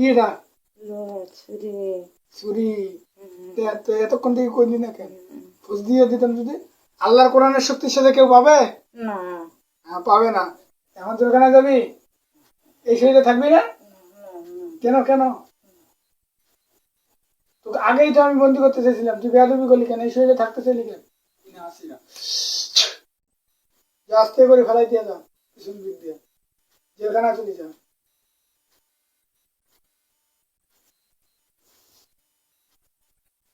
কি এটা ছুরি তো এতক্ষণ থেকে কইলি না কেন ফুস দিয়ে দিতাম যদি আল্লাহর কোরআনের শক্তির সাথে কেউ পাবে না হ্যাঁ পাবে না এখন তুই ওখানে যাবি এই শরীরে থাকবি না কেন কেন তোকে আগেই তো আমি বন্দি করতে চাইছিলাম তুই বেয়াদবি করলি কেন এই শরীরে থাকতে চাইলি কেন আসি না। আস্তে করে ফেলাই দিয়ে যা পিছন দিক দিয়ে জেলখানা চলে যা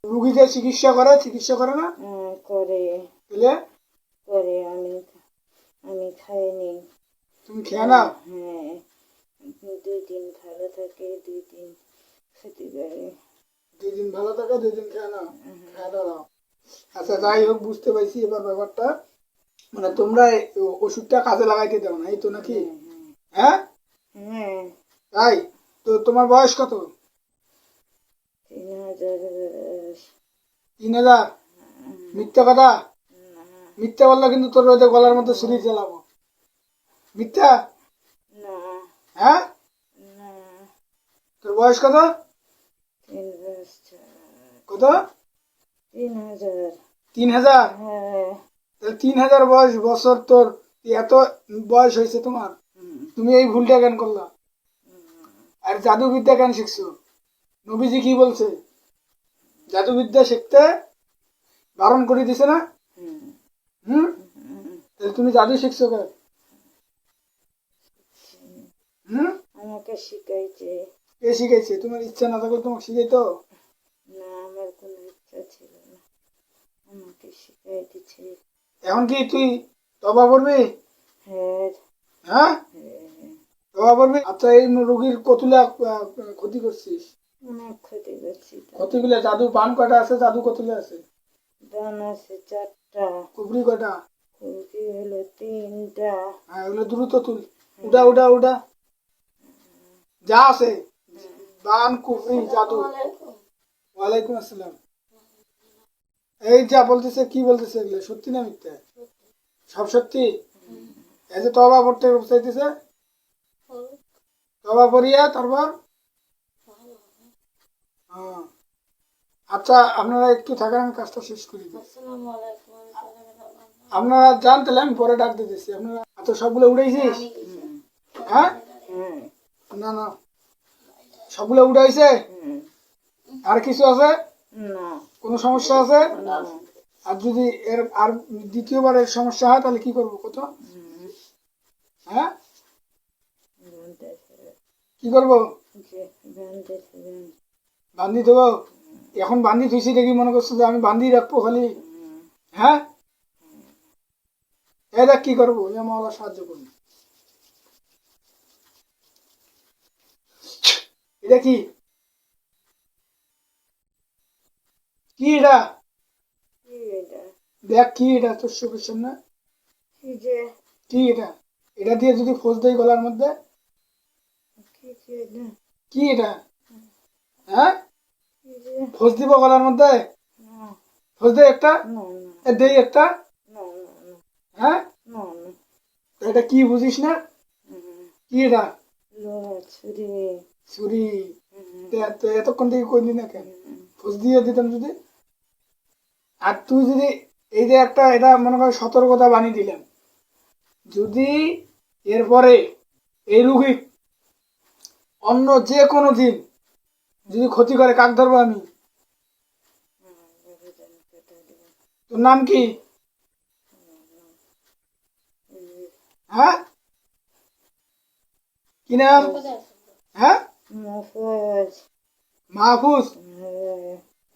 রুগীকে চিকিৎসা করে চিকিৎসা করে না? হ্যাঁ, করে। তাহলে? করে আমি আমি খাইনি তুমি খেয়ে নাও? হ্যাঁ। দুই দিন ভালো থাকে দুই দিন খেতে পারে। দুই দিন ভালো থাকে দুই দিন খেয়ে নাও। খেয়ে দাও আচ্ছা যাই হোক বুঝতে পারছি এবার ব্যাপারটা। মানে তোমরা ওষুধটা কাজে লাগাইতে দাও না এই তো নাকি? হ্যাঁ? হ্যাঁ। তাই? তো তোমার বয়স কত তিন হাজার তিন হাজার মিথ্যা কথা? মিথ্যা বললে কিন্তু তোর ওদের গলার মধ্যে ছুরি চালাবো। মিথ্যা? হ্যাঁ? তোর বয়স কত? তিন কত? তিন হাজার তিন হাজার হ্যাঁ। তাহলে তিন হাজার বয়স বছর তোর এত বয়স হয়েছে তোমার। তুমি এই ভুলটা কেন করলা? আর জাদুবিদ্যা কেন শিখছো? নবীজি কি বলছে? জাদুবিদ্যা শিখতে বারণ করে দিছে না? হুম? তাহলে তুমি জাদু শিখছো হুম? আমাকে শিখাইছে। কে শিখাইছে? তোমার ইচ্ছা না থাকলে তোমাকে শিখাইতো? না আমার কোনো ইচ্ছা ছিল না। আমাকে শিখাই দিচ্ছে এখন কি তুই তবা করবি? হ্যাঁ। হ্যাঁ? হ্যাঁ। তবা করবি? আচ্ছা এই রোগীর কতুলা ক্ষতি করছিস। অনেক ক্ষতি করছি তো। জাদু কটা আছে? জাদু কতগুলো আছে? আছে চারটা। কুবরি কটা কুকি হলো তিনটা। হ্যাঁ এগুলো দ্রুত তুল। উঠা উঠা উঠা যা আছে। কুফরি জাদু। ওয়ালাইকুম আসসালাম। এই যা বলতেছে কি বলতেছে এগুলো? সত্যি না মিথ্যা? সব সত্যি? এই যে তবা পড়তে চাইতেছে? তবা পড়িয়া তারপর। আচ্ছা আপনারা একটু থাকেন আমি কাজটা শেষ করি। আপনারা যান তাহলে আমি পরে ডাক দিতেছি আপনারা আচ্ছা সবগুলো উড়াইছিস? হ্যাঁ? না না। সবগুলো উঠাইছে আর কিছু আছে? কোনো সমস্যা আছে? আর যদি এর আর দ্বিতীয়বার এর সমস্যা হয় তাহলে কি করব কত? হ্যাঁ? কি করব? বান্ধি দেবো এখন বান্ধি থুইছি দেখি মনে করছ যে আমি বান্ধি রাখব খালি। হ্যাঁ? এ দেখ কি করব মাওলা সাহায্য করুন এটা কি কি এটা? দেখ কি এটা তোর চোখের সামনে। কি এটা? এটা দিয়ে যদি ফোঁস দেয় গলার মধ্যে। কি এটা? হ্যাঁ? ফোঁস দিব গলার মধ্যে ফোঁস দে একটা দেই একটা? হ্যাঁ? এটা কি বুঝিস না? কি এটা? ছুরি। তে- এতক্ষণ থেকে কইলি না কেন? ফোঁস দিয়ে দিতাম যদি। আর তুই যদি এই যে একটা এটা মনে কর সতর্কতা বানিয়ে দিলাম। যদি এরপরে এই রুগী অন্য যে কোনো দিন যদি ক্ষতি করে, কাক ধরবো আমি? তোর নাম কি? হ্যাঁ? কি নাম? হ্যাঁ? মাহফুজ।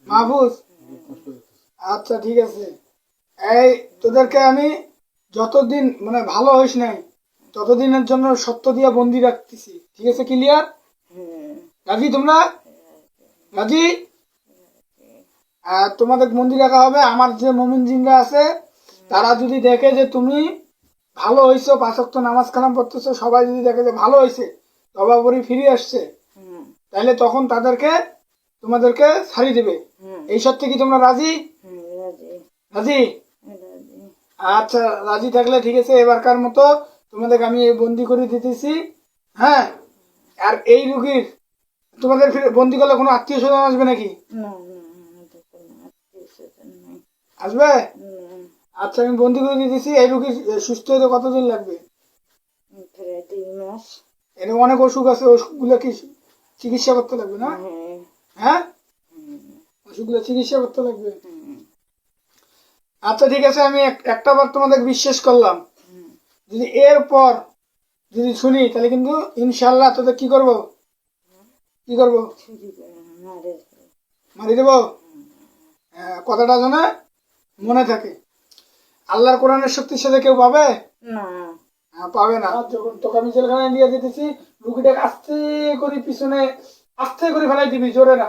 মাহফুজ? আচ্ছা ঠিক আছে। এই, তোদেরকে আমি যতদিন মানে ভালো হইস নাই, ততদিনের জন্য সত্য দিয়া বন্দি রাখতেছি। ঠিক আছে, ক্লিয়ার? রাজি তোমরা? আর তোমাদের মন্দির রাখা হবে। আমার যে মমিন জিনরা আছে তারা যদি দেখে যে তুমি ভালো হয়েছো পাঁচক্ত নামাজ কালাম পড়তেছো সবাই যদি দেখে যে ভালো হয়েছে তবাবরি ফিরে আসছে তাহলে তখন তাদেরকে তোমাদেরকে ছাড়ি দেবে। এই সত্যি কি তোমরা রাজি? রাজি। রাজি? রাজি। আচ্ছা রাজি থাকলে ঠিক আছে এবারকার মতো তোমাদেরকে আমি এই বন্দি করে দিতেছি। হ্যাঁ? আর এই রুগীর তোমাদের ফিরে বন্দি করলে কোনো আত্মীয় স্বজন আসবে নাকি? আসবে? আচ্ছা আমি বন্দি করে দিয়ে দিচ্ছি এই রুগী সুস্থ হতে কতদিন লাগবে? এরকম অনেক অসুখ আছে ওষুধগুলো কি চিকিৎসা করতে লাগবে না? হ্যাঁ। হ্যাঁ? ওষুধগুলো চিকিৎসা করতে লাগবে? আচ্ছা ঠিক আছে আমি এক- একটা বার তোমাদের বিশ্বাস করলাম। যদি এরপর যদি শুনি তাহলে কিন্তু ইনশাল্লাহ তোদের কি করব? কি করব? মারে মারি দেব? হ্যাঁ, কথাটা যেন মনে থাকে। আল্লাহর কোরআনের শক্তির সাথে কেউ পাবে? না। হ্যাঁ, পাবে না। যখন তোকে আমি জেলখানায় দিয়ে দিতেছি রুগীটাকে আস্তে করে পিছনে আস্তে করে ফেলাই দিবি জোরে না।